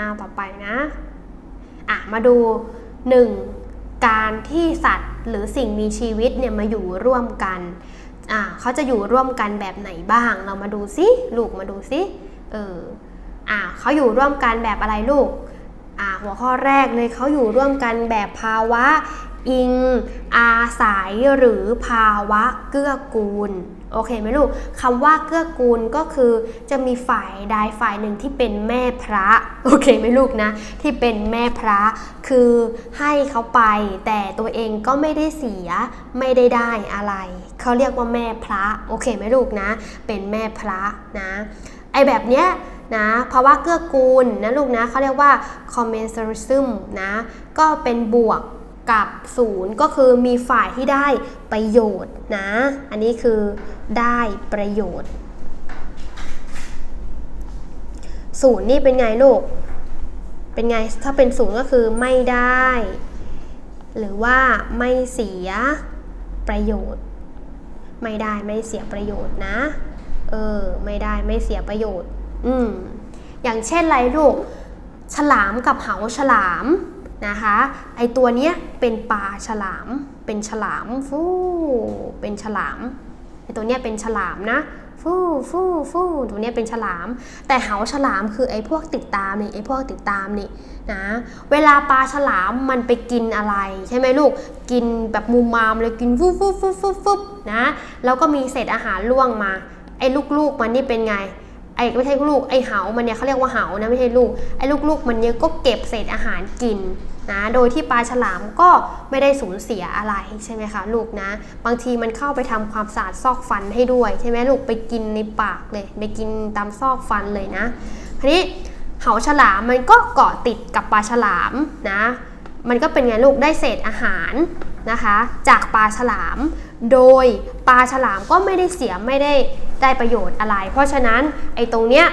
น้าต่อไปนะอะมาดู 1. การที่สัตว์หรือสิ่งมีชีวิตเนี่ยมาอยู่ร่วมกันอะเขาจะอยู่ร่วมกันแบบไหนบ้าง เรามาดูซิลูกมาดูซิเอออะเขาอยู่ร่วมกันแบบอะไรลูกอะหัวข้อแรกเลยเขาอยู่ร่วมกันแบบภาวะอิง อาศัยหรือภาวะเกื้อกูล โอเคไหมลูกคำว่าเกื้อกูลก็คือจะมีฝ่ายใดฝ่ายหนึ่งที่เป็นแม่พระ โอเคไหมลูกนะ ที่เป็นแม่พระ คือให้เขาไป แต่ตัวเองก็ไม่ได้เสีย ไม่ได้ได้อะไร เขาเรียกว่าแม่พระ โอเคไหมลูกนะ เป็นแม่พระนะ ไอแบบเนี้ยนะภาวะเกื้อกูลนะลูกนะเขาเรียกว่า commensuratism นะ ก็เป็นบวก กับศูนย์ก็คือมีฝ่ายที่ได้ประโยชน์นะ อันนี้คือได้ประโยชน์ศูนย์นี่เป็นไงลูก เป็นไงถ้าเป็นศูนย์ก็คือไม่ได้ หรือว่าไม่เสียประโยชน์ ไม่ได้ไม่เสียประโยชน์นะ เออ ไม่ได้ไม่เสียประโยชน์ อืมอย่างเช่นไรลูก ฉลามกับเหาฉลาม นะคะไอตัวเนี้ยเป็นปลาฉลาม เป็นฉลามฟูเป็นฉลามไอตัวเนี้ยเป็นฉลามนะฟูฟูฟูตัวเนี้ยเป็นฉลาม แต่เหาฉลามคือไอพวกติดตามนี่ไอพวกติดตามนี่นะเวลาปลาฉลามมันไปกินอะไร ใช่ไหมลูกกินแบบมูมามเลยกินฟูฟูฟูฟูฟูนะแล้วก็มีเศษอาหารล่วงมาไอ้ลูกๆมันนี่เป็นไง ไอ้ไม่ใช่ลูกไอ้เหามันเนี่ยเขาเรียกว่าเหานะไม่ใช่ลูกไอ้ลูกๆมันเนี่ยก็เก็บเศษอาหารกินนะโดยที่ปลาฉลามก็ไม่ได้สูญเสียอะไรใช่ไหมคะลูกนะ บางทีมันเข้าไปทำความสะอาดซอกฟันให้ด้วยใช่ไหมลูกไปกินในปากเลยไปกินตามซอกฟันเลยนะทีนี้เหาฉลามมันก็เกาะติดกับปลาฉลามนะ มันก็เป็นไงลูกได้เศษอาหารนะคะ จากปลาฉลาม โดยปลาฉลามก็ไม่ได้เสียไม่ได้ได้ประโยชน์อะไร เพราะฉะนั้นไอ้ตรงเนี้ย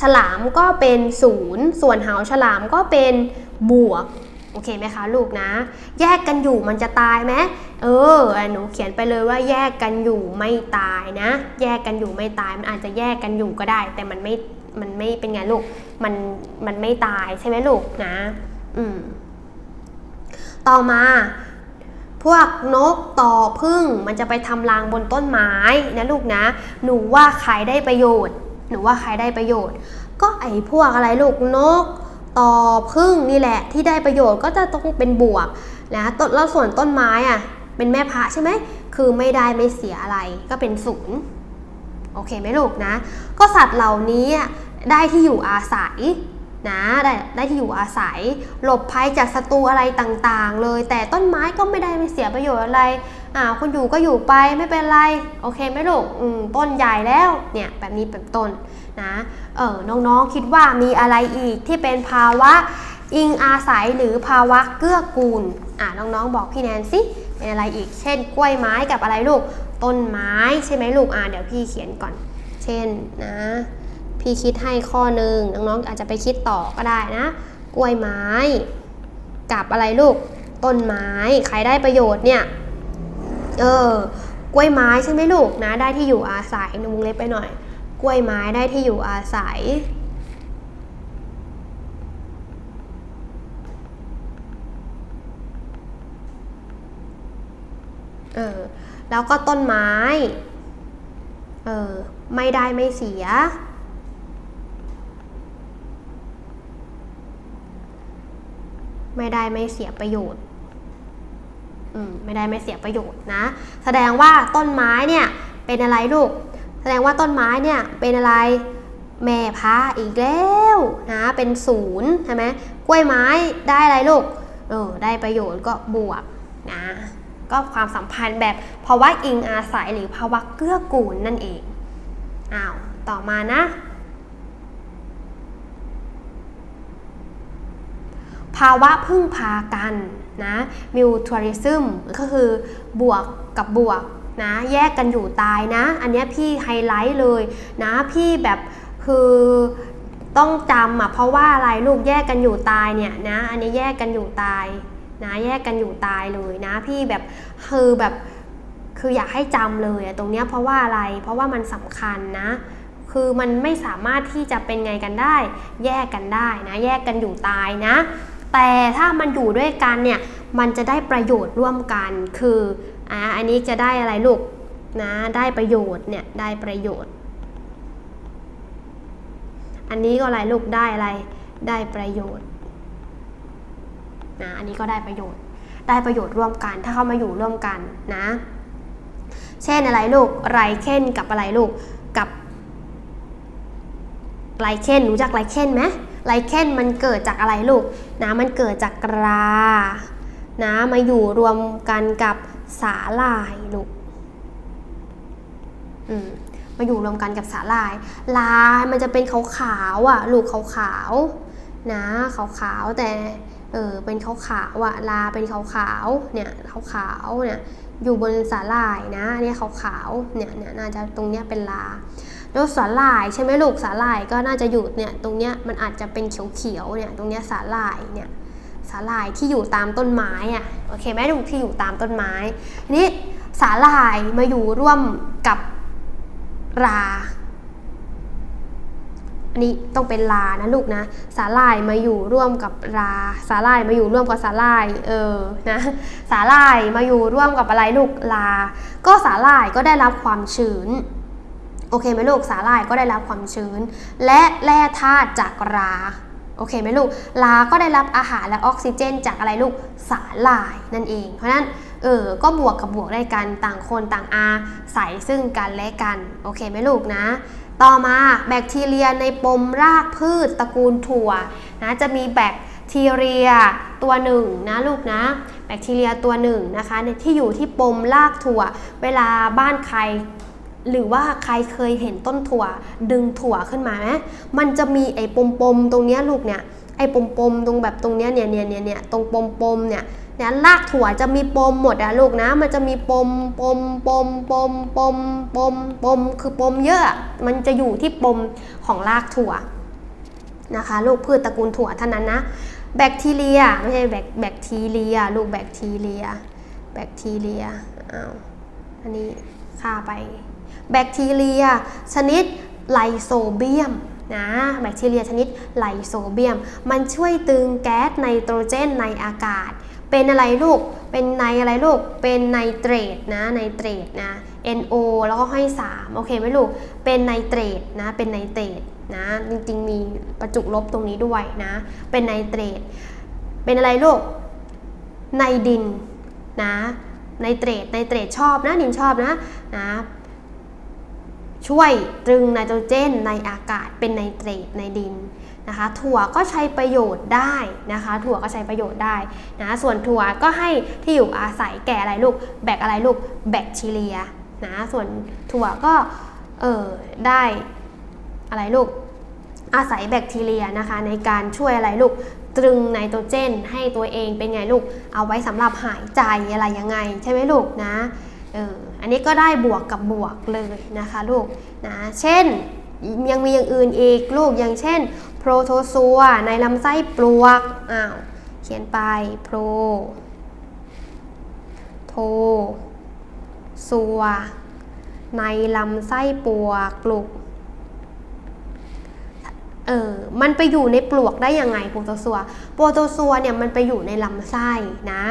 ฉลามก็เป็นศูนย์ส่วนหาฉลามก็เป็นบวกโอเคไหมคะลูกนะ แยกกันอยู่มันจะตายไหมเออหนูเขียนไปเลยว่าแยกกันอยู่ไม่ตายนะ แยกกันอยู่ไม่ตายมันอาจจะแยกกันอยู่ก็ได้ แต่มันไม่มันไม่เป็นไงลูกมันมันไม่ตายใช่ไหมลูกนะ อืมต่อมา พวกนกต่อพึ่งมันจะไปทำรังบนต้นไม้นะลูกนะ หนูว่าใครได้ประโยชน์ หนูว่าใครได้ประโยชน์ ก็ไอ้พวกอะไรลูกนกต่อพึ่งนี่แหละ ที่ได้ประโยชน์ก็จะต้องเป็นบวกนะต้นแล้วส่วนต้นไม้อะเป็นแม่พระใช่ไหมคือไม่ได้ไม่เสียอะไรก็เป็นศูนย์โอเคไหมลูกนะ ก็สัตว์เหล่านี้ได้ที่อยู่อาศัย นะได้ได้ที่อยู่อาศัย หลบภัยจากศัตรูอะไรต่างๆ เลย แต่ต้นไม้ก็ไม่ได้ไม่เสียประโยชน์อะไรอ่าคุณอยู่ก็อยู่ไปไม่เป็นไร โอเคไหมลูกอืมต้นใหญ่แล้วเนี่ยแบบนี้เป็นต้นนะเออน้องๆคิดว่ามีอะไรอีกที่เป็นภาวะอิงอาศัยหรือภาวะเกื้อกูลอ่าน้องๆบอกพี่แนนสิเป็นอะไรอีก เช่น กล้วยไม้กับอะไรลูกต้นไม้ใช่ไหมลูกอ่าเดี๋ยวพี่เขียนก่อน เช่นนะ พี่คิดให้ข้อหนึ่งน้องๆอาจจะไปคิดต่อก็ได้นะ กล้วยไม้ กับอะไรลูก ต้นไม้ ใครได้ประโยชน์เนี่ย เออ กล้วยไม้ใช่ไหมลูกนะ ได้ที่อยู่อาศัยนวงเล็บไปหน่อย กล้วยไม้ได้ที่อยู่อาศัยเออแล้วก็ต้นไม้ เออ ไม่ได้ไม่เสีย ไม่ได้ไม่เสียประโยชน์อืมไม่ได้ไม่เสียประโยชน์นะ แสดงว่าต้นไม้เนี่ยเป็นอะไรลูก แสดงว่าต้นไม้เนี่ยเป็นอะไรแม่พระอีกแล้วนะเป็นศูนย์ใช่ไหมกล้วยไม้ได้อะไรลูกเออได้ประโยชน์ก็บวกนะก็ความสัมพันธ์แบบภาวะอิงอาศัยหรือภาวะเกื้อกูลนั่นเองอ้าวต่อมานะ ภาวะพึ่งพากันนะ mutualism ก็คือบวกกับบวกนะแยกกันอยู่ตายนะ อันนี้พี่ไฮไลท์เลยนะพี่แบบคือต้องจำอะเพราะว่าอะไรลูกแยกกันอยู่ตายเนี่ยนะ อันนี้แยกกันอยู่ตายนะแยกกันอยู่ตายเลยนะ พี่แบบคือแบบคืออยากให้จำเลยตรงเนี้ยเพราะว่าอะไรเพราะว่ามันสำคัญนะ คือมันไม่สามารถที่จะเป็นไงกันได้ แยกกันได้นะ แยกกันอยู่ตายนะ แต่ถ้ามันอยู่ด้วยกันเนี่ย มันจะได้ประโยชน์ร่วมกัน คืออ่าอันนี้จะได้อะไรลูกนะ ได้ประโยชน์เนี่ย ได้ประโยชน์ อันนี้ก็อะไรลูก ได้อะไร ได้ประโยชน์นะอันนี้ก็ได้ประโยชน์ ได้ประโยชน์ร่วมกัน ถ้าเข้ามาอยู่ร่วมกันนะ เช่นอะไรลูกไรเคนกับอะไรลูก กับไลเคนรู้จักไลเคนไหม ไลเคนมันเกิดจากอะไรลูกนะมันเกิดจากกรานะมาอยู่รวมกันกับสาลายลูกอืมมาอยู่รวมกันกับสาลาย ลายมันจะเป็นขาวๆอะ ลูกขาวๆนะขาวๆแต่เออเป็นขาวๆอะลาเป็นขาวๆเนี่ยขาวๆเนี่ยอยู่บนสาลายนะเนี่ยขาวๆเนี่ยเนี่ยน่าจะตรงเนี้ยเป็นลา แล้วสาหร่ายใช่ไหมลูกสาหร่ายก็น่าจะอยู่เนี่ยตรงเนี้ยมันอาจจะเป็นเขียวๆเนี่ยตรงเนี้ยสาหร่ายเนี่ยสาหร่ายที่อยู่ตามต้นไม้อะโอเคไหมลูกที่อยู่ตามต้นไม้นี่สาหร่ายมาอยู่ร่วมกับราอันนี้ต้องเป็นลานะลูกนะสาหร่ายมาอยู่ร่วมกับราสาหร่ายมาอยู่ร่วมกับสาหร่ายเออนะสาหร่ายมาอยู่ร่วมกับอะไรลูกลา ก็สาหร่ายก็ได้รับความชื้น โอเคไหมลูกสาหร่ายก็ได้รับความชื้น และแร่ธาตุจากราโอเคไหมลูกลาก็ได้รับอาหารและออกซิเจน จากอะไรลูกสาหร่ายนั่นเอง เพราะนั้นเออก็บวกกับบวกได้กันต่างคนต่างอาศัยซึ่งกันและกัน โอเคไหมลูกนะ ต่อมาแบคทีเรียในปมรากพืชตระกูลถั่วนะจะมีแบคทีเรียตัวหนึ่งนะลูกนะแบคทีเรียตัวหนึ่งนะคะที่อยู่ที่ปมรากถั่ว เวลาบ้านใคร หรือว่าใครเคยเห็นต้นถั่ว ดึงถั่วขึ้นมาไหมมันจะมีไอ้ปมปมๆตรงเนี้ยลูกเนี่ยไอ้ปมปมๆตรงแบบตรงเนี้ยเนี่ยเนี่ยเนี่ยเนี่ยตรงปมปมๆเนี่ยเนี่ยรากถั่วจะมีปมหมดอะลูกนะ มันจะมีปมปมปมปมปมปมปมคือปมเยอะ มันจะอยู่ที่ปมของรากถั่วนะคะลูกพืชตระกูลถั่วเท่านั้นนะแบคทีเรียไม่ใช่แบคแบคทีเรียลูกแบคทีเรีย แบคทีเรียอ้าวอันนี้ค่าไป แบคทีเรีย ชนิดไลโซเบียมนะแบคทีเรียชนิดไลโซเบียม มันช่วยตึงแก๊สไนโตรเจนในอากาศ เป็นอะไรลูก เป็นไนอะไรลูก เป็นไนเตรตนะไนเตรตนะ NO แล้วก็ให้3โอเคไหมลูก เป็นไนเตรตนะ เป็นไนเตรตนะ จริงๆ มีประจุลบตรงนี้ด้วยนะ เป็นไนเตรต เป็นอะไรลูกไนดินนะ ไนเตรต ไนเตรตชอบนะ ดินชอบนะ นะ ช่วยตรึงไนโตรเจนในอากาศเป็นไนเตรตในดินนะคะ ถั่วก็ใช้ประโยชน์ได้นะคะ ถั่วก็ใช้ประโยชน์ได้นะส่วนถั่วก็ให้ที่อยู่อาศัยแก่อะไรลูกแบคอะไรลูกแบคทีเรียนะส่วนถั่วก็เออได้อะไรลูกอาศัยแบคทีเรียนะคะ ในการช่วยอะไรลูกตรึงไนโตรเจน ให้ตัวเองเป็นไงลูก เอาไว้สำหรับหายใจอะไรยังไง ใช่ไหมลูกนะเออ อันนี้ก็ได้บวกกับบวกเลยนะคะลูกนะเช่นยังมีอย่างอื่นอีกลูกอย่างเช่น โปรโทซัวในลำไส้ปลวกอ้าวเขียนไปโปรโทซัวในลำไส้ปลวกลูกเออ มันไปอยู่ในปลวกได้ยังไงโปรโตซัว โปรโตซัวเนี่ยมันไปอยู่ในลำไส้นะ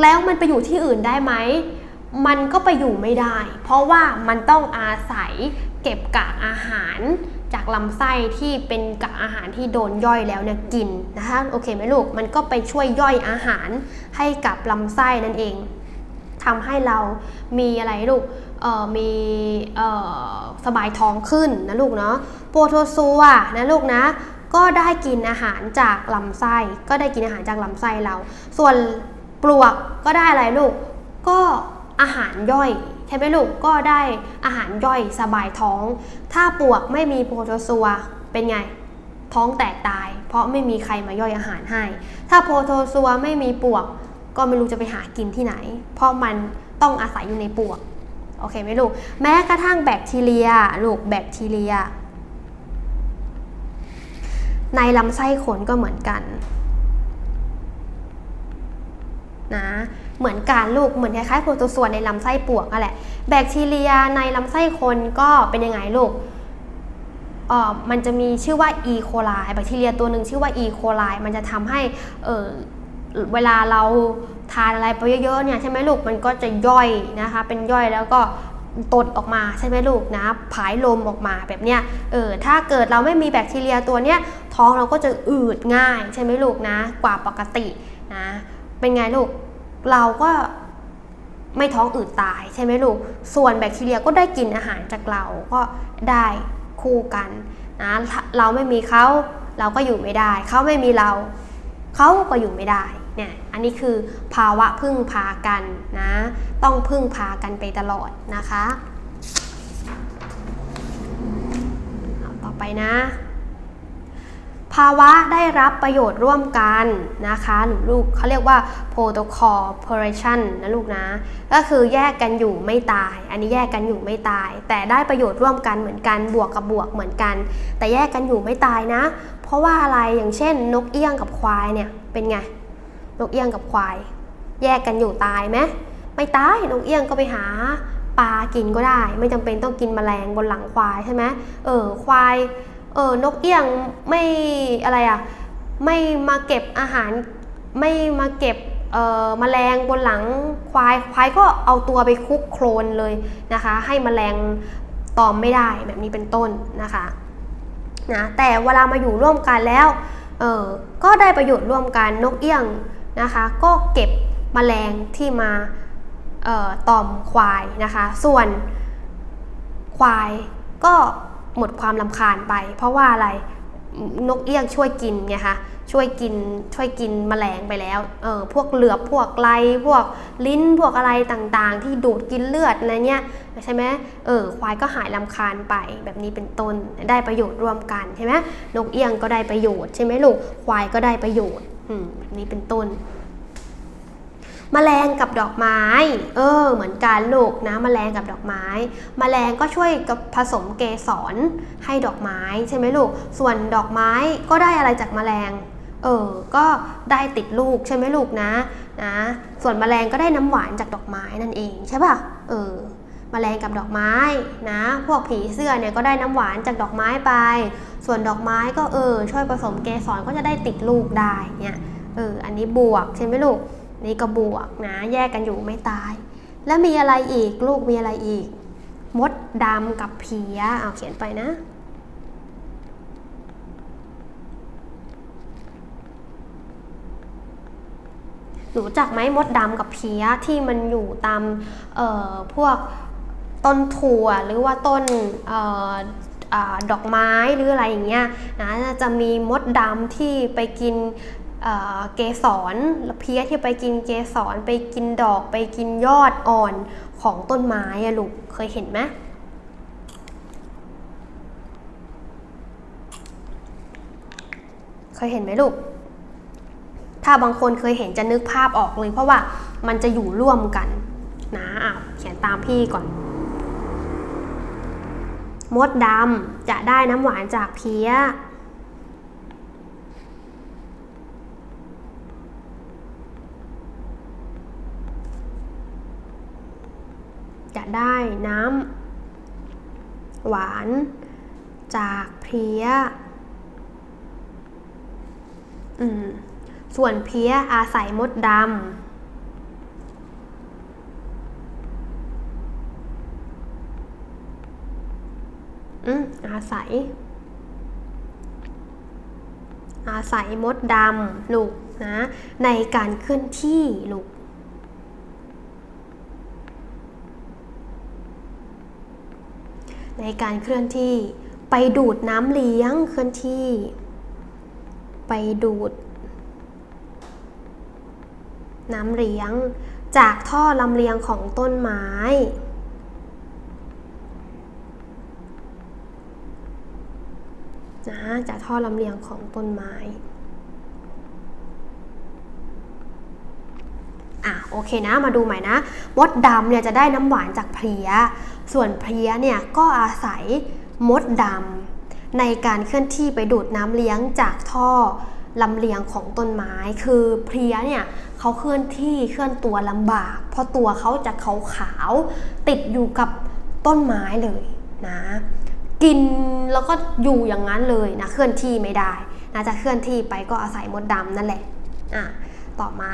แล้วมันไปอยู่ที่อื่นได้ไหม มันก็ไปอยู่ไม่ได้ เพราะว่ามันต้องอาศัยเก็บกากอาหารจากลำไส้ที่เป็นกากอาหารที่โดนย่อยแล้วเนี่ยกินนะคะโอเคไหมลูกมันก็ไปช่วยย่อยอาหารให้กับลำไส้นั่นเองทำให้เรามีอะไรลูกเอ่อมีเอ่อสบายท้องขึ้นนะลูกเนาะโปรโทซัวนะลูกนะก็ได้กินอาหารจากลำไส้ ก็ได้กินอาหารจากลำไส้เรา ส่วนปลวกก็ได้อะไรลูกก็ อาหารย่อยใช่ไหมลูกก็ได้อาหารย่อยสบายท้อง ถ้าปวกไม่มีโปรโตซัวเป็นไง ท้องแตกตาย เพราะไม่มีใครมาย่อยอาหารให้ ถ้าโปรโตซัวไม่มีปวก ก็ไม่รู้จะไปหากินที่ไหน เพราะมันต้องอาศัยอยู่ในปวกโอเคไหมลูกแม้กระทั่งแบคทีเรียลูกแบคทีเรีย ในลำไส้ขนก็เหมือนกันนะ เหมือนการลูกเหมือนคล้ายๆโปรโตซัวในลำไส้ปวกนั่นแหละแบคทีเรียในลำไส้คนก็เป็นยังไงลูกเอ่อมันจะมีชื่อว่า E. coli แบคทีเรียตัวหนึ่งชื่อว่า E. coli มันจะทำให้เออเวลาเราทานอะไรไปเยอะๆเนี่ยใช่ไหมลูกมันก็จะย่อยนะคะ เป็นย่อยแล้วก็ตดออกมาใช่ไหมลูกนะผายลมออกมาแบบเนี้ยเออถ้าเกิดเราไม่มีแบคทีเรียตัวเนี้ยท้องเราก็จะอืดง่ายใช่ไหมลูกนะ กว่าปกตินะ เป็นไงลูก เราก็ไม่ท้องอืดตายใช่ไหมลูก ส่วนแบคทีเรียก็ได้กินอาหารจากเราก็ได้คู่กันนะเราไม่มีเขาเราก็อยู่ไม่ได้ เขาไม่มีเราเขาก็อยู่ไม่ได้เนี่ยอันนี้คือภาวะพึ่งพากันนะ ต้องพึ่งพากันไปตลอดนะคะ ต่อไปนะ ภาวะได้รับประโยชน์ร่วมกันนะคะ หรือลูกเขาเรียกว่า protocol operation นะลูกนะ ก็คือแยกกันอยู่ไม่ตาย อันนี้แยกกันอยู่ไม่ตาย แต่ได้ประโยชน์ร่วมกันเหมือนกัน บวกกับบวกเหมือนกัน แต่แยกกันอยู่ไม่ตายนะ เพราะว่าอะไร อย่างเช่น นกเอี้ยงกับควายเนี่ย เป็นไง นกเอี้ยงกับควาย แยกกันอยู่ตายไหมไม่ตาย นกเอี้ยงก็ไปหาปลากินก็ได้ ไม่จำเป็นต้องกินแมลงบนหลังควายใช่ไหมเออ ควาย เออนกเอี้ยงไม่อะไรอะไม่มาเก็บอาหาร ไม่มาเก็บเอ่อแมลงบนหลังควายควายก็เอาตัวไปคุกโคลนเลยนะคะ ให้แมลงตอมไม่ได้แบบนี้เป็นต้นนะคะนะแต่เวลามาอยู่ร่วมกันแล้วเออก็ได้ประโยชน์ร่วมกันนกเอี้ยงนะคะ ก็เก็บแมลงที่มาเอ่อตอมควายนะคะ ส่วนควายก็ หมดความลำคาญไป เพราะว่าอะไรนกเอี้ยงช่วยกินไงคะช่วยกินช่วยกินแมลงไปแล้วเออพวกเหลือบพวกไลพวกลิ้นพวกอะไรต่างๆ ที่ดูดกินเลือดอะไรเนี้ยใช่ไหมเออควายก็หายลำคาญไปแบบนี้เป็นต้นได้ประโยชน์ร่วมกันใช่ไหมนกเอี้ยงก็ได้ประโยชน์ใช่ไหมลูกควายก็ได้ประโยชน์อืมแบบนี้เป็นต้น แมลงกับดอกไม้ เออ เหมือนกันลูกนะแมลงกับดอกไม้แมลงก็ช่วยกับผสมเกสรให้ดอกไม้ใช่ไหมลูก ส่วนดอกไม้ก็ได้อะไรจากแมลง เออ ก็ได้ติดลูกใช่ไหมลูกนะ นะ ส่วนแมลงก็ได้น้ำหวานจากดอกไม้นั่นเองใช่ป่ะ เออแมลงกับดอกไม้นะ พวกผีเสื้อเนี่ยก็ได้น้ำหวานจากดอกไม้ไป ส่วนดอกไม้ก็เออช่วยผสมเกสรก็จะได้ติดลูกได้เนี่ย เออ อันนี้บวกใช่ไหมลูก นี่ก็บวกนะ แยกกันอยู่ไม่ตาย แล้วมีอะไรอีกลูกมีอะไรอีก มดดำกับเพียเอาเขียนไปนะ รู้จักไหมมดดำกับเพียที่มันอยู่ตามเอ่อพวกต้นถั่วหรือว่าต้นเอ่ออดอกไม้หรืออะไรอย่างเงี้ยนะจะมีมดดำที่ไปกิน เกสรเพี้ยที่ไปกินเกสรไปกินดอกไปกินยอดอ่อนของต้นไม้อะลูกเคยเห็นไหมเคยเห็นไหมลูก ถ้าบางคนเคยเห็นจะนึกภาพออกเลย เพราะว่ามันจะอยู่ร่วมกันนะอะเขียนตามพี่ก่อน มดดำจะได้น้ำหวานจากเพี้ย จะได้น้ำหวานจากเพี้ยส่วนเพี้ยอาศัยมดดำอืมอาศัย อาศัยมดดำลูกนะ ในการเคลื่อนที่ลูก ในการเคลื่อนที่ ไปดูดน้ำเลี้ยงเคลื่อนที่ ไปดูด น้ำเลี้ยง จากท่อลำเลียงของต้นไม้ นะ จากท่อลำเลียงของต้นไม้ อะโอเคนะมาดูใหม่นะมดดำเนี่ยจะได้น้ำหวานจากเพลีย ส่วนเพลียเนี่ยก็อาศัยมดดำในการเคลื่อนที่ไปดูดน้ำเลี้ยงจากท่อลำเลียงของต้นไม้ คือเพลียเนี่ยเขาเคลื่อนที่เคลื่อนตัวลำบาก เพราะตัวเขาจะขาวๆติดอยู่กับต้นไม้เลยนะ กินแล้วก็อยู่อย่างนั้นเลยนะเคลื่อนที่ไม่ได้นะจะเคลื่อนที่ไปก็อาศัยมดดำนั่นแหละอะต่อมา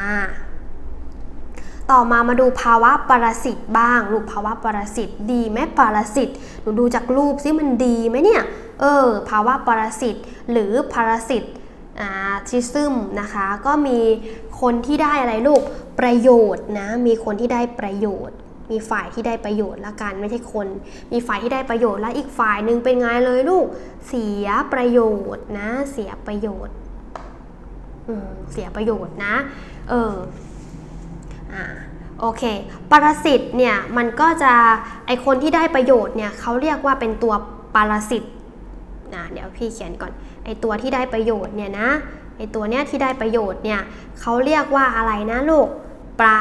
ต่อมามาดูภาวะปรสิตบ้างลูกภาวะปรสิตดีไหมปรสิตหนูดูจากรูปซิมันดีไหมเนี่ยเออภาวะปรสิตหรือพารสิตทิซึมนะคะก็มีคนที่ได้อะไรลูกประโยชน์นะมีคนที่ได้ประโยชน์ มีฝ่ายที่ได้ประโยชน์ละกันไม่ใช่คน มีฝ่ายที่ได้ประโยชน์และอีกฝ่ายหนึ่งเป็นไงเลยลูกเสียประโยชน์นะเสียประโยชน์เสียประโยชน์นะเออ โอเค ปรสิตเนี่ยมันก็จะไอคนที่ได้ประโยชน์เนี่ยเขาเรียกว่าเป็นตัวปรสิตนะเดี๋ยวพี่เขียนก่อนไอตัวที่ได้ประโยชน์เนี่ยนะไอตัวเนี้ยที่ได้ประโยชน์เนี่ยเขาเรียกว่าอะไรนะลูกปรา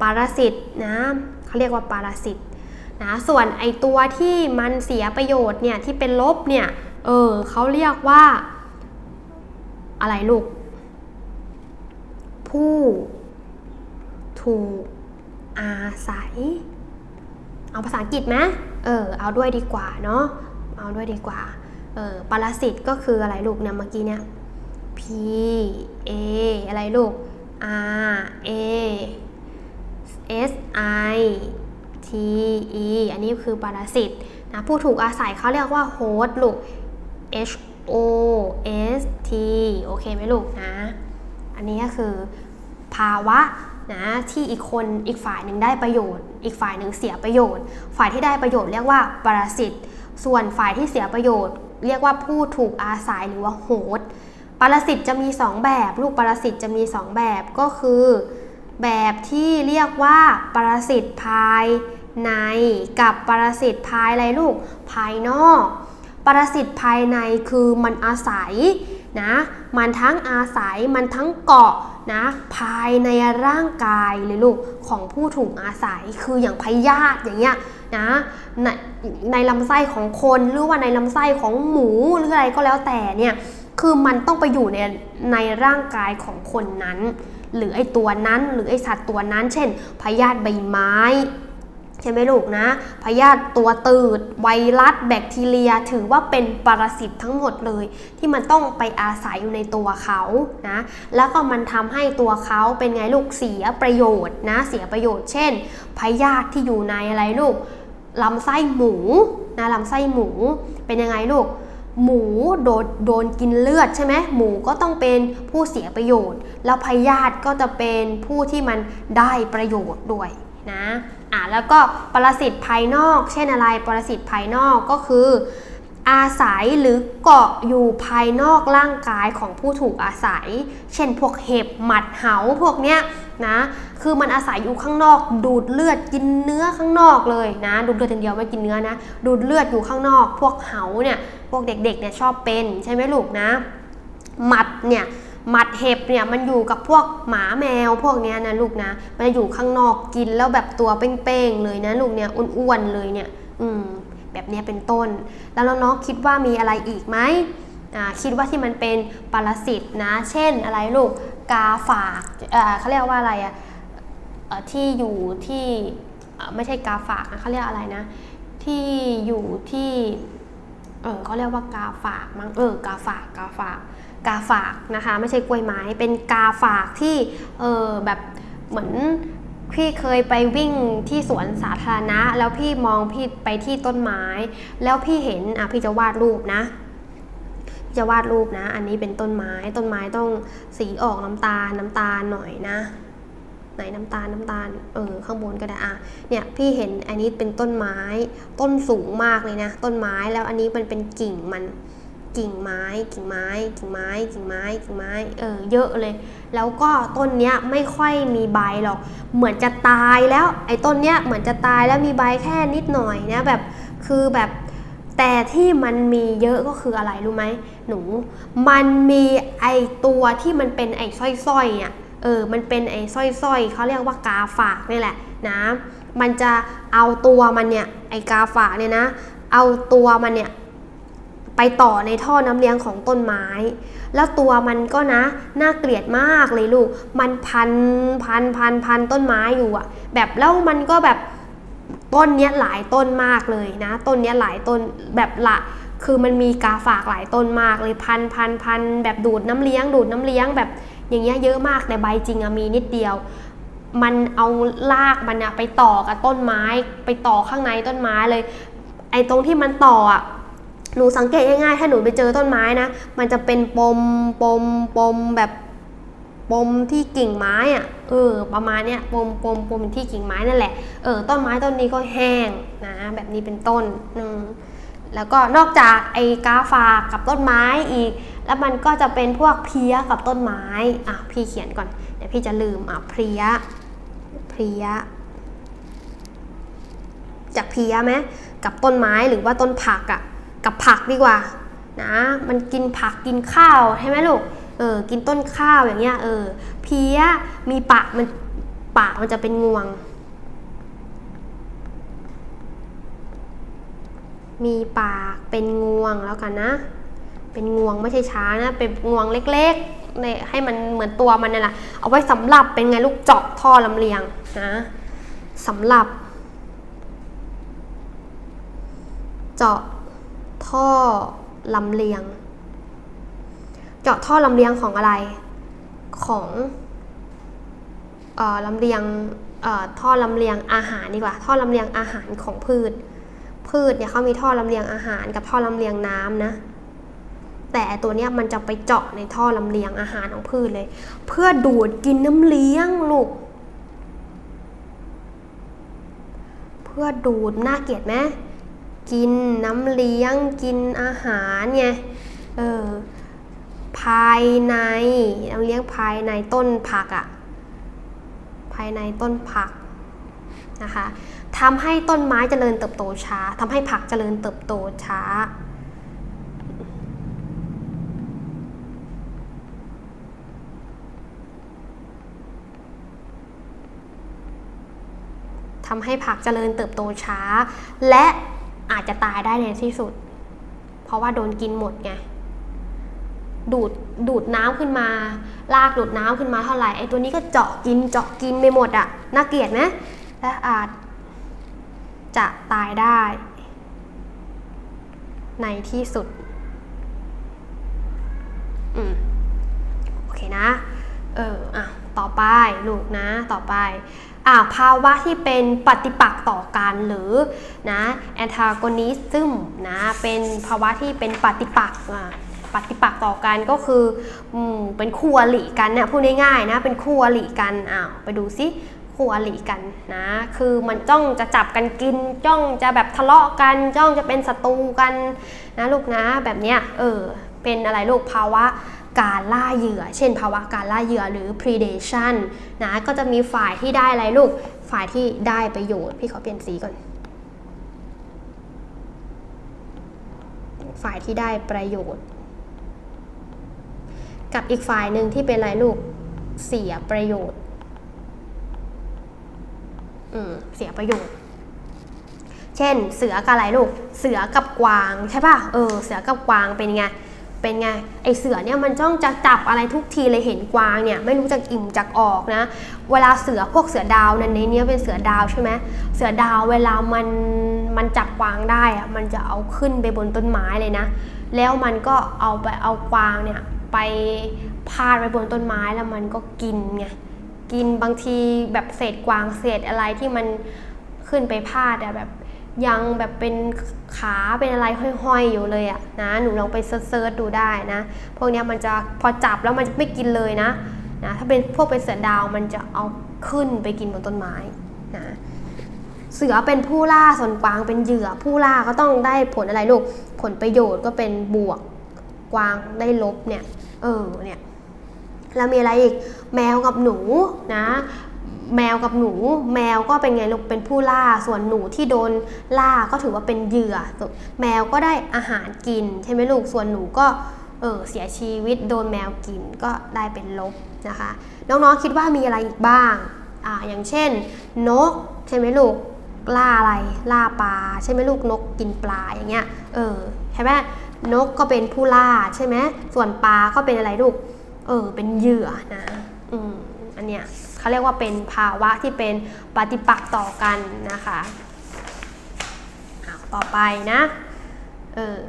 ปรสิตนะเขาเรียกว่าปรสิตนะส่วนไอตัวที่มันเสียประโยชน์เนี่ยที่เป็นลบเนี่ยเออเขาเรียกว่าอะไรลูกผู้ ถูกอาศัย เอาภาษาอังกฤษไหมเออ เอาด้วยดีกว่าเนาะ เอาด้วยดีกว่า เออปรสิตก็คืออะไรลูกเนี่ยเมื่อกี้เนี่ย P A อะไรลูก R A S I T E อันนี้คือปรสิตนะผู้ถูกอาศัยเขาเรียกว่าโฮสต์ลูก H O S T โอเคไหมลูกนะ อันนี้ก็คือภาวะ นะที่อีกคนอีกฝ่ายหนึ่งได้ประโยชน์ อีกฝ่ายหนึ่งเสียประโยชน์ ฝ่ายที่ได้ประโยชน์เรียกว่าปรสิตส่วนฝ่ายที่เสียประโยชน์ เรียกว่าผู้ถูกอาศัยหรือว่าโฮสต์ปรสิตจะมี 2 แบบ ลูกปรสิตจะมี 2 แบบก็คือ แบบที่เรียกว่าปรสิตภายในกับปรสิตภายอะไรลูกภายนอก ปรสิตภายในคือมันอาศัยนะมันทั้งอาศัยมันทั้งเกาะ นะภายในร่างกายเลยลูกของผู้ถูกอาศัยคืออย่างพยาธิอย่างเงี้ยนะในในลำไส้ของคนหรือว่าในลำไส้ของหมูหรืออะไรก็แล้วแต่เนี่ยคือมันต้องไปอยู่ในในร่างกายของคนนั้น หรือไอตัวนั้นหรือไอสัตว์ตัวนั้น เช่นพยาธิใบไม้ ใช่ไหมลูกนะ พยาธิตัวตืด ไวรัส แบคทีเรีย ถือว่าเป็นปรสิตทั้งหมดเลย ที่มันต้องไปอาศัยอยู่ในตัวเขานะ แล้วก็มันทำให้ตัวเขาเป็นไงลูกเสียประโยชน์นะ เสียประโยชน์ เช่น พยาธิที่อยู่ในอะไรลูกลำไส้หมูนะลำไส้หมู เป็นยังไงลูก หมูโดนโดนกินเลือดใช่ไหมหมูก็ต้องเป็นผู้เสียประโยชน์ แล้วพยาธิก็จะเป็นผู้ที่มันได้ประโยชน์ด้วยนะ อะแล้วก็ปรสิตภายนอก เช่นอะไร ปรสิตภายนอกก็คือ อาศัยหรือเกาะอยู่ภายนอกร่างกายของผู้ถูกอาศัย เช่น พวกเห็บหมัดเหาพวกเนี้ยนะคือมันอาศัยอยู่ข้างนอก ดูดเลือดกินเนื้อข้างนอกเลยนะ ดูดเลือดอย่างเดียวไม่กินเนื้อนะ ดูดเลือดอยู่ข้างนอก พวกเหาเนี่ยพวกเด็กๆเนี่ยชอบเป็นใช่ไหมลูกนะหมัดเนี่ย หมัดเห็บเนี่ยมันอยู่กับพวกหมาแมวพวกเนี้ยนะลูกนะ มันจะอยู่ข้างนอกกินแล้วแบบตัวเป้งๆเลยนะลูกเนี่ยอ้วนๆเลยเนี่ย อืม แบบนี้เป็นต้น แล้วน้องๆคิดว่ามีอะไรอีกไหมคิดว่าที่มันเป็นปรสิตนะ เช่นอะไรลูกกาฝากเขาเรียกว่าอะไรอะที่อยู่ที่ไม่ใช่กาฝากนะเขาเรียกอะไรนะ ที่อยู่ที่เออเขาเรียกว่ากาฝากมั้งเออกาฝากกาฝาก กาฝากนะคะ ไม่ใช่กล้วยไม้เป็นกาฝากที่เออแบบเหมือนพี่เคยไปวิ่งที่สวนสาธารณะ แล้วพี่มองพี่ไปที่ต้นไม้ แล้วพี่เห็นอะพี่จะวาดรูปนะพี่จะวาดรูปนะ อันนี้เป็นต้นไม้ต้นไม้ต้องสีออกน้ำตาลน้ำตาลหน่อยนะไหนน้ำตาลน้ำตาลเออข้างบนก็ได้อะเนี่ยพี่เห็นอันนี้เป็นต้นไม้ต้นสูงมากเลยนะ ต้นไม้แล้วอันนี้มันเป็นกิ่งมัน กิ่งไม้กิ่งไม้กิ่งไม้กิ่งไม้กิ่งไม้เออเยอะเลย แล้วก็ต้นเนี้ยไม่ค่อยมีใบหรอก เหมือนจะตายแล้วไอ้ต้นเนี้ยเหมือนจะตายแล้วมีใบแค่นิดหน่อยนะแบบคือแบบแต่ที่มันมีเยอะก็คืออะไรรู้ไหมหนู มันมีไอตัวที่มันเป็นไอสร้อยๆอะเออมันเป็นไอสร้อยๆเขาเรียกว่ากาฝากนี่แหละนะมันจะเอาตัวมันเนี่ยไอกาฝากเนี่ยนะ เอาตัวมันเนี่ย ไปต่อในท่อน้ำเลี้ยงของต้นไม้ แล้วตัวมันก็นะ น่าเกลียดมากเลยลูก มันพันพันพันพันต้นไม้อยู่อะแบบแล้วมันก็แบบต้นเนี้ยหลายต้นมากเลยนะ ต้นเนี้ยหลายต้นแบบละคือมันมีกาฝากหลายต้นมากเลยพันพันพันแบบดูดน้ำเลี้ยง ดูดน้ำเลี้ยงแบบอย่างเงี้ยเยอะมากแต่ใบจริงอะมีนิดเดียว มันเอารากมันอะไปต่อกับต้นไม้ ไปต่อข้างในต้นไม้เลย ไอ้ตรงที่มันต่ออะ หนูสังเกตง่ายๆ ถ้าหนูไปเจอต้นไม้นะ มันจะเป็นปม ปม ปมแบบปมที่กิ่งไม้อะเออ ประมาณเนี้ย ปม ปม ปมที่กิ่งไม้นั่นแหละ เออ ต้นไม้ต้นนี้ก็แห้งนะ แบบนี้เป็นต้นอืมแล้วก็นอกจากไอ้กาฝากกับต้นไม้อีก แล้วมันก็จะเป็นพวกเพี้ยกับต้นไม้ อะ พี่เขียนก่อน เดี๋ยวพี่จะลืม อะ เพี้ย เพี้ย จากเพี้ยไหมกับต้นไม้หรือว่าต้นผักอะ่ะ กับผักดีกว่านะมันกินผักกินข้าวใช่ไหมลูกเออกินต้นข้าวอย่างเงี้ยเออเพี้ยมีปากมันปากมันจะเป็นงวง มีปากเป็นงวงแล้วกันนะ เป็นงวงไม่ใช่ช้านะเป็นงวงเล็กๆเนี่ยให้มันเหมือนตัวมันนี่แหละเอาไว้สำหรับเป็นไงลูกเจาะท่อลำเลียงนะสำหรับ เจาะ ท่อลำเลียง เจาะท่อลำเลียงของอะไร ของเอ่อลำเลียงเอ่อท่อลำเลียงอาหารดีกว่า ท่อลำเลียงอาหารของพืช พืชเนี่ยเขามีท่อลำเลียงอาหารกับท่อลำเลียงน้ำนะแต่ตัวเนี้ยมันจะไปเจาะในท่อลำเลียงอาหารของพืชเลย เพื่อดูดกินน้ำเลี้ยงลูก เพื่อดูดน่าเกลียดไหม กินน้ำเลี้ยงกินอาหารไงเออภายในน้ำเลี้ยงภายในต้นผักอะภายในต้นผักนะคะทำให้ต้นไม้เจริญเติบโตช้าทำให้ผักเจริญเติบโตช้าทำให้ผักเจริญเติบโตช้า และ อาจจะตายได้ในที่สุด เพราะว่าโดนกินหมดไงดูดดูดน้ำขึ้นมา ลากดูดน้ำขึ้นมาเท่าไหร่ไอ้ตัวนี้ก็เจาะกินเจาะกินไปหมดอะน่าเกลียดไหมและอาจจะตายได้ ในที่สุดอืมโอเคนะ เอออะต่อไปลูกนะต่อไป ภาวะที่เป็นปฏิปักษ์ต่อกันหรือนะ antagonism นะเป็นภาวะที่เป็นปฏิปักษ์ปฏิปักษ์ต่อกันก็คืออเป็นคู่อริกันเนี่ยพูดง่ายๆนะเป็นคู่อริกันอ้าวไปดูซิคู่อริกันนะคือมันจ้องจะจับกันกิน จ้องจะแบบทะเลาะกัน จ้องจะเป็นศัตรูกันนะลูกนะแบบเนี้ยเออเป็นอะไรลูกภาวะ การล่าเหยื่อ เช่น ภาวะการล่าเหยื่อหรือ predation นะก็จะมีฝ่ายที่ได้อะไรลูก ฝ่ายที่ได้ประโยชน์ พี่ขอเปลี่ยนสีก่อน ฝ่ายที่ได้ประโยชน์ กับอีกฝ่ายหนึ่งที่เป็นอะไรลูกเสียประโยชน์อืมเสียประโยชน์ เช่น เสือกับอะไรลูก เสือกับกวางใช่ป่ะ เออ เสือกับกวางเป็นไง เป็นไงไอเสือเนี่ยมันจ้องจะจับอะไรทุกทีเลยเห็นกวางเนี่ยไม่รู้จะอิ่มจากออกนะ เวลาเสือพวกเสือดาวในในเนี้ยเป็นเสือดาวใช่ไหมเสือดาวเวลามันมันจับกวางได้อะมันจะเอาขึ้นไปบนต้นไม้เลยนะ แล้วมันก็เอาไปเอากวางเนี่ยไปพาดไว้บนต้นไม้แล้วมันก็กินไงกินบางทีแบบเศษกวางเศษอะไรที่มันขึ้นไปพาดอะแบบ ยังแบบเป็นขาเป็นอะไรห้อยๆอยู่เลยอะนะหนูลองไปเซิร์ชดูได้นะ พวกเนี้ยมันจะพอจับแล้วมันจะไม่กินเลยนะนะถ้าเป็นพวกเป็นเสือดาวมันจะเอาขึ้นไปกินบนต้นไม้นะเสือเป็นผู้ล่าส่วนกวางเป็นเหยื่อ ผู้ล่าก็ต้องได้ผลอะไรลูกผลประโยชน์ก็เป็นบวกกวางได้ลบเนี่ยเออเนี่ยแล้วมีอะไรอีกแมวกับหนูนะ แมวกับหนู แมวก็เป็นไงลูกเป็นผู้ล่าส่วนหนูที่โดนล่าก็ถือว่าเป็นเหยื่อ แมวก็ได้อาหารกินใช่ไหมลูกส่วนหนูก็เออเสียชีวิตโดนแมวกินก็ได้เป็นลบนะคะ น้องๆคิดว่ามีอะไรอีกบ้างอ่าอย่างเช่น นกใช่ไหมลูกล่าอะไรล่าปลาใช่ไหมลูกนกกินปลาอย่างเงี้ยเออใช่ไหมนกก็เป็นผู้ล่าใช่ไหมส่วนปลาก็เป็นอะไรลูกเออเป็นเหยื่อนะอืมอันเนี้ย เขาเรียกว่าเป็นภาวะที่เป็นปฏิปักษ์ต่อกันนะคะต่อไปนะเออ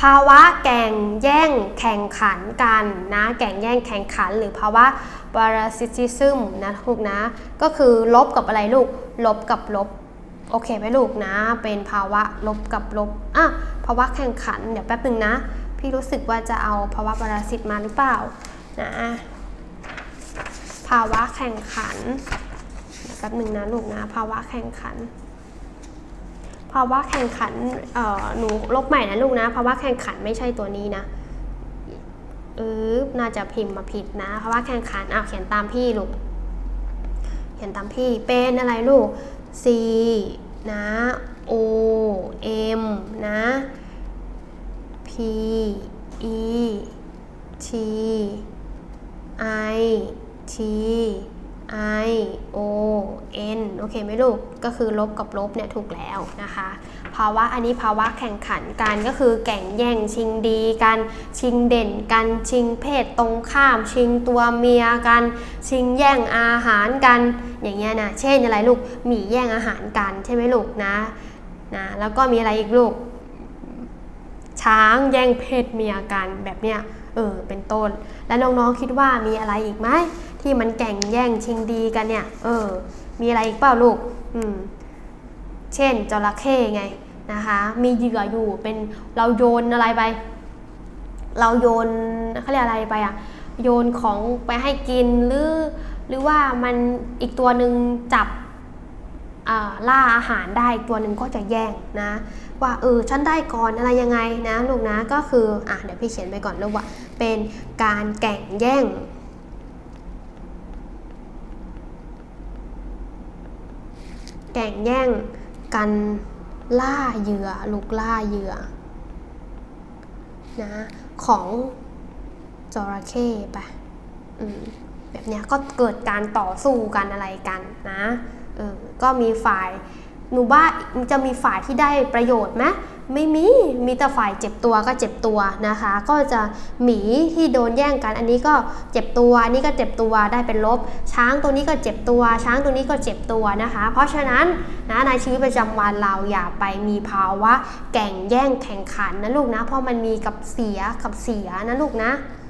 ภาวะแก่งแย่งแข่งขันกันนะแก่งแย่งแข่งขันหรือภาวะ parasitism นะลูกนะ ก็คือลบกับอะไรลูก ลบกับลบ โอเคไหมลูกนะ เป็นภาวะลบกับลบอะภาวะแข่งขัน เดี๋ยวแป๊บหนึ่งนะ พี่รู้สึกว่าจะเอาภาวะปรสิตมาหรือเปล่านะ ภาวะแข่งขันแป๊บหนึ่งนะลูกนะ ภาวะแข่งขัน ภาวะแข่งขันเอ่อหนูลบใหม่นะลูกนะ ภาวะแข่งขันไม่ใช่ตัวนี้นะเออน่าจะพิมพ์มาผิดนะ ภาวะแข่งขันอะเขียนตามพี่ลูก เขียนตามพี่ เป็นอะไรลูก C นะ O M นะ P E T I T I O N โอเคไหมลูก ก็คือลบกับลบเนี่ยถูกแล้วนะคะ ภาวะอันนี้ภาวะแข่งขันกันก็คือแข่งแย่งชิงดีกัน ชิงเด่นกัน ชิงเพศตรงข้าม ชิงตัวเมียกัน ชิงแย่งอาหารกัน อย่างเงี้ยนะ เช่นอะไรลูก หมีแย่งอาหารกันใช่ไหมลูกนะ นะ แล้วก็มีอะไรอีกลูก ช้างแย่งเพศเมียกันแบบเนี้ย เออ เป็นต้น แล้วน้องๆคิดว่ามีอะไรอีกไหม ที่มันแก่งแย่งชิงดีกันเนี่ย เออ มีอะไรอีกเปล่าลูก อืม เช่นจระเข้ไงนะคะ มีเหยื่ออยู่เป็นเราโยนอะไรไป เราโยนเขาเรียกอะไรไปอะโยนของไปให้กินหรือ หรือว่ามันอีกตัวหนึ่งจับอ่าล่าอาหารได้อีกตัวหนึ่งก็จะแย่งนะ ว่าเออฉันได้ก่อนอะไรยังไงนะลูกนะก็คืออะเดี๋ยวพี่เขียนไปก่อนลูกว่าเป็นการแก่งแย่ง แก่งแย่งกันล่าเหยื่อลุกล่าเหยื่อนะของจระเข้ไปแบบนี้ก็เกิดการต่อสู้กันอะไรกันนะก็มีฝ่ายหนูว่าจะมีฝ่ายที่ได้ประโยชน์ไหม ไม่มี มีแต่ฝ่ายเจ็บตัวก็เจ็บตัวนะคะ ก็จะหมีที่โดนแย่งกัน อันนี้ก็เจ็บตัว อันนี้ก็เจ็บตัวได้เป็นลบ ช้างตัวนี้ก็เจ็บตัว ช้างตัวนี้ก็เจ็บตัวนะคะ เพราะฉะนั้นนะในชีวิตประจำวันเราอย่าไปมีภาวะแก่งแย่งแข่งขันนะลูกนะ เพราะมันมีกับเสียกับเสียนะลูกนะ